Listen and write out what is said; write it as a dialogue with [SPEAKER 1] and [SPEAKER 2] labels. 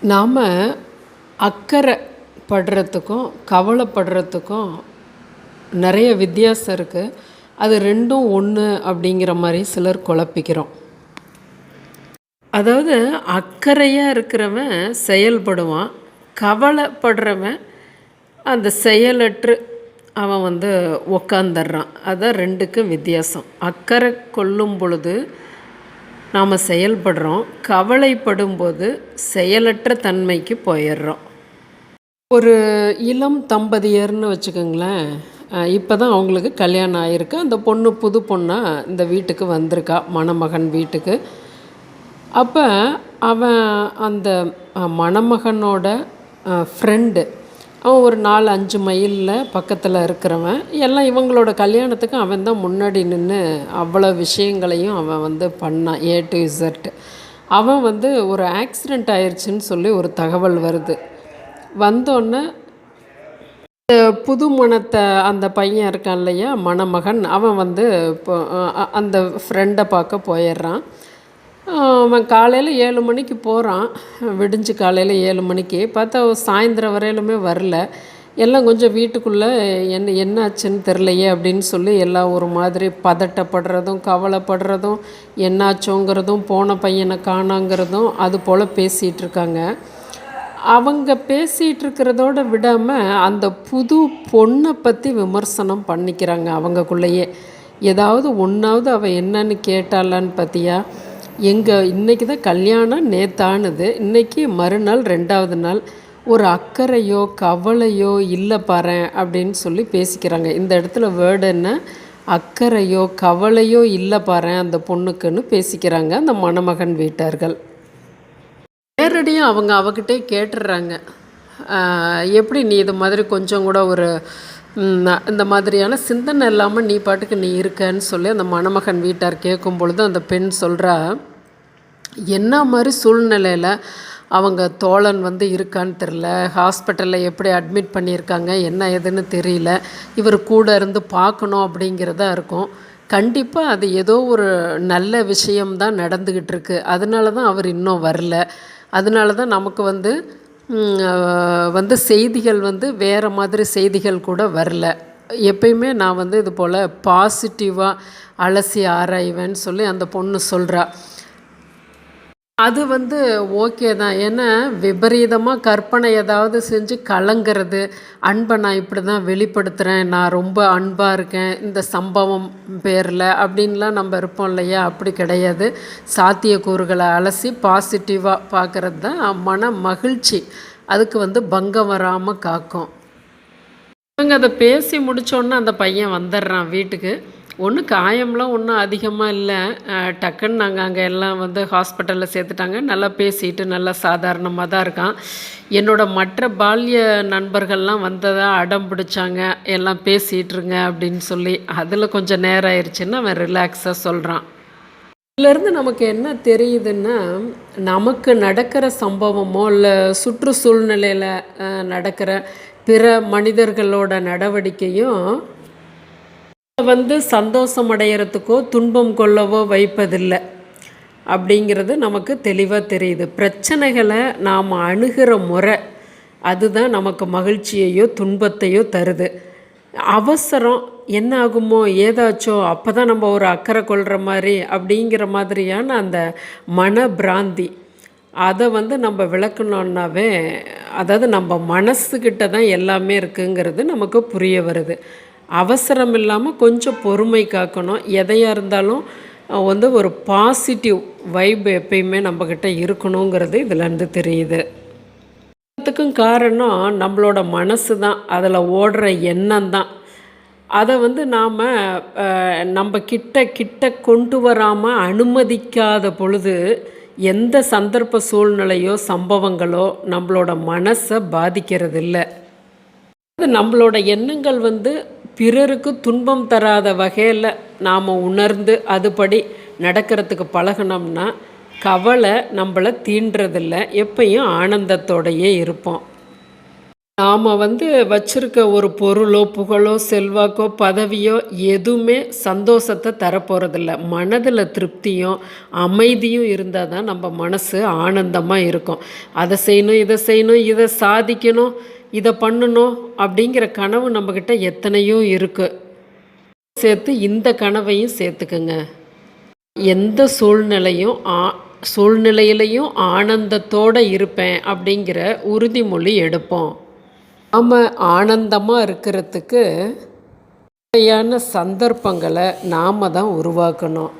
[SPEAKER 1] நாம் அக்கறை படுறதுக்கும் கவலைப்படுறதுக்கும் நிறைய வித்தியாசம் இருக்குது அது ரெண்டும் ஒன்று அப்படிங்கிற மாதிரி சிலர் குழப்பிக்கிறோம். அதாவது அக்கறையாக இருக்கிறவன் செயல்படுவான் கவலைப்படுறவன் அந்த செயலற்று அவன் வந்து உக்காந்துடுறான். அதான் ரெண்டுக்கும் வித்தியாசம். அக்கறை கொள்ளும் பொழுது நாம் செயல்படுறோம். கவலைப்படும்போது செயலற்ற தன்மைக்கு போயிடுறோம். ஒரு இளம் தம்பதியர்னு வச்சுக்கோங்களேன் இப்போ தான் அவங்களுக்கு கல்யாணம் ஆகிருக்கு அந்த பொண்ணு புது பொண்ணாக இந்த வீட்டுக்கு வந்திருக்கா மணமகன் வீட்டுக்கு. அப்போ அவன் அந்த மணமகனோட ஃப்ரெண்டு அவன் ஒரு நாலு அஞ்சு மைலில் பக்கத்தில் இருக்கிறவன். எல்லாம் இவங்களோட கல்யாணத்துக்கு அவன் தான் முன்னாடி நின்று அவ்வளோ விஷயங்களையும் அவன் வந்து பண்ணான் ஏ டு இசட் அவன் வந்து ஒரு ஆக்சிடெண்ட் ஆயிடுச்சுன்னு சொல்லி ஒரு தகவல் வருது. வந்தோடனே புது மணத்தை அந்த பையன் இருக்கான் இல்லையா மணமகன் அவன் வந்து இப்போ அந்த ஃப்ரெண்டை பார்க்க போயிடுறான். அவன் காலையில் ஏழு மணிக்கு போகிறான் விடிஞ்சு காலையில் ஏழு மணிக்கு. பார்த்தா சாயந்தரம் வரையிலுமே வரல. எல்லாம் கொஞ்சம் வீட்டுக்குள்ளே என்ன என்னாச்சுன்னு தெரிலையே அப்படின்னு சொல்லி எல்லாம் ஒரு மாதிரி பதட்டப்படுறதும் கவலைப்படுறதும் என்னாச்சோங்கிறதும் போன பையனை காணாங்கிறதும் அது போல் பேசிகிட்டு இருக்காங்க. அவங்க பேசிகிட்டு இருக்கிறதோட விடாமல் அந்த புது பொண்ணை பற்றி விமர்சனம் பண்ணிக்கிறாங்க அவங்கக்குள்ளேயே. ஏதாவது ஒன்றாவது அவள் என்னன்னு கேட்டாளான்னு பார்த்தியா எங்கள் இன்றைக்கி தான் கல்யாணம் நேத்தானது. இன்றைக்கி மறுநாள் ரெண்டாவது நாள். ஒரு அக்கறையோ கவலையோ இல்லை பாரு அப்படின்னு சொல்லி பேசிக்கிறாங்க. இந்த இடத்துல வேர்டு என்ன? அக்கறையோ கவலையோ இல்லை பாரு அந்த பொண்ணுக்குன்னு பேசிக்கிறாங்க அந்த மணமகன் வீட்டார்கள். நேரடியாக அவங்க அவகிட்டே கேட்டுடுறாங்க எப்படி நீ இது மாதிரி கொஞ்சம் கூட ஒரு இந்த மாதிரியான சிந்தனை இல்லாமல் நீ பாட்டுக்கு நீ இருக்கன்னு சொல்லி அந்த மணமகன் வீட்டார் கேட்கும் பொழுது அந்த பெண் சொல்கிறா என்ன மாதிரி சூழ்நிலையில் அவங்க தோழன் வந்து இருக்கான்னு தெரில ஹாஸ்பிட்டலில் எப்படி அட்மிட் பண்ணியிருக்காங்க என்ன ஏதுன்னு தெரியல இவர் கூட இருந்து பார்க்கணும் அப்படிங்கிறதா இருக்கும். கண்டிப்பாக அது ஏதோ ஒரு நல்ல விஷயம்தான் நடந்துக்கிட்டு இருக்கு. அதனால தான் அவர் இன்னும் வரல. அதனால தான் நமக்கு வந்து வந்து செய்திகள் வந்து வேறு மாதிரி செய்திகள் கூட வரல. எப்பயுமே நான் வந்து இது போல் பாசிட்டிவாக அலசி ஆராய்வேன்னு சொல்லி அந்த பொண்ணு சொல்கிறா அது வந்து ஓகே தான். ஏன்னா விபரீதமாக கற்பனை ஏதாவது செஞ்சு கலங்கிறது அன்பை நான் இப்படி தான் வெளிப்படுத்துகிறேன் நான் ரொம்ப அன்பாக இருக்கேன் இந்த சம்பவம் பேரில் அப்படின்லாம் நம்ம இருப்போம் இல்லையா? அப்படி கிடையாது. சாத்தியக்கூறுகளை அலசி பாசிட்டிவாக பார்க்குறது தான் மன மகிழ்ச்சி. அதுக்கு வந்து பங்கம் வராமல் காக்கும். இவங்க அதை பேசி முடித்தோன்னே அந்த பையன் வந்துடுறான் வீட்டுக்கு. ஒன்றும் காயம்லாம் ஒன்றும் அதிகமாக இல்லை. டக்குன்னு நாங்கள் அங்கே எல்லாம் வந்து ஹாஸ்பிட்டலில் சேர்த்துட்டாங்க. நல்லா பேசிட்டு நல்லா சாதாரணமாக தான் இருக்கான். என்னோடய மற்ற பால்ய நண்பர்கள்லாம் வந்ததாக அடம் பிடிச்சாங்க. எல்லாம் பேசிகிட்ருங்க அப்படின்னு சொல்லி அதில் கொஞ்சம் நேரம் ஆயிடுச்சுன்னு அவன் ரிலாக்ஸாக சொல்கிறான் இதிலேருந்து நமக்கு என்ன தெரியுதுன்னா நமக்கு நடக்கிற சம்பவமோ இல்லை சுற்றுச்சூழ்நிலையில் நடக்கிற பிற மனிதர்களோட நடவடிக்கையும் வந்து சந்தோஷம் அடையிறதுக்கோ துன்பம் கொள்ளவோ வைப்பதில்லை. அப்படிங்கிறது நமக்கு தெளிவாக தெரியுது. பிரச்சனைகளை நாம் அணுகிற முறை அதுதான் நமக்கு மகிழ்ச்சியையோ துன்பத்தையோ தருது. அவசரம் என்ன ஆகுமோ ஏதாச்சோ அப்போ தான் நம்ம ஒரு அக்கறை கொள்கிற மாதிரி அப்படிங்கிற மாதிரியான அந்த மன பிராந்தி அதை வந்து நம்ம விளக்கணுன்னாவே அதாவது நம்ம மனசுக்கிட்ட தான் எல்லாமே இருக்குங்கிறது நமக்கு புரிய வருது. அவசரம் இல்லாமல் கொஞ்சம் பொறுமை காக்கணும். எதையாக இருந்தாலும் வந்து ஒரு பாசிட்டிவ் வைப் எப்பயுமே நம்மக்கிட்ட இருக்கணுங்கிறது இதுலேருந்து தெரியுது. எல்லாத்துக்கும் காரணம் நம்மளோட மனசு தான். அதில் ஓடுற எண்ணம் தான். அதை வந்து நாம் நம்ம கிட்ட கிட்ட கொண்டு வராமல் அனுமதிக்காத பொழுது எந்த சந்தர்ப்ப சூழ்நிலையோ சம்பவங்களோ நம்மளோட மனசை பாதிக்கிறது இல்லை நம்மளோட எண்ணங்கள் வந்து பிறருக்கு துன்பம் தராத வகையில் நாம் உணர்ந்து அதுபடி நடக்கிறதுக்கு பழகினோம்னா கவலை நம்மளை தீண்டுறதில்ல எப்பயும் ஆனந்தத்தோடையே இருப்போம். நாம் வந்து வச்சுருக்க ஒரு பொருளோ புகழோ செல்வாக்கோ பதவியோ எதுவுமே சந்தோஷத்தை தரப்போகிறதில்ல மனதில் திருப்தியும் அமைதியும் இருந்தால் தான் நம்ம மனசு ஆனந்தமாக இருக்கும். அதை செய்யணும் இதை செய்யணும் இதை சாதிக்கணும் இதை பண்ணணும் அப்படிங்கிற கனவு நம்மக்கிட்ட எத்தனையோ இருக்குது சேர்த்து இந்த கனவையும் சேர்த்துக்குங்க. எந்த சூழ்நிலையும் ஆ சூழ்நிலையிலையும் ஆனந்தத்தோடு இருப்பேன் அப்படிங்கிற உறுதிமொழி எடுப்போம். நாம் ஆனந்தமாக இருக்கிறதுக்கு தேவையான சந்தர்ப்பங்களை நாம் தான் உருவாக்கணும்.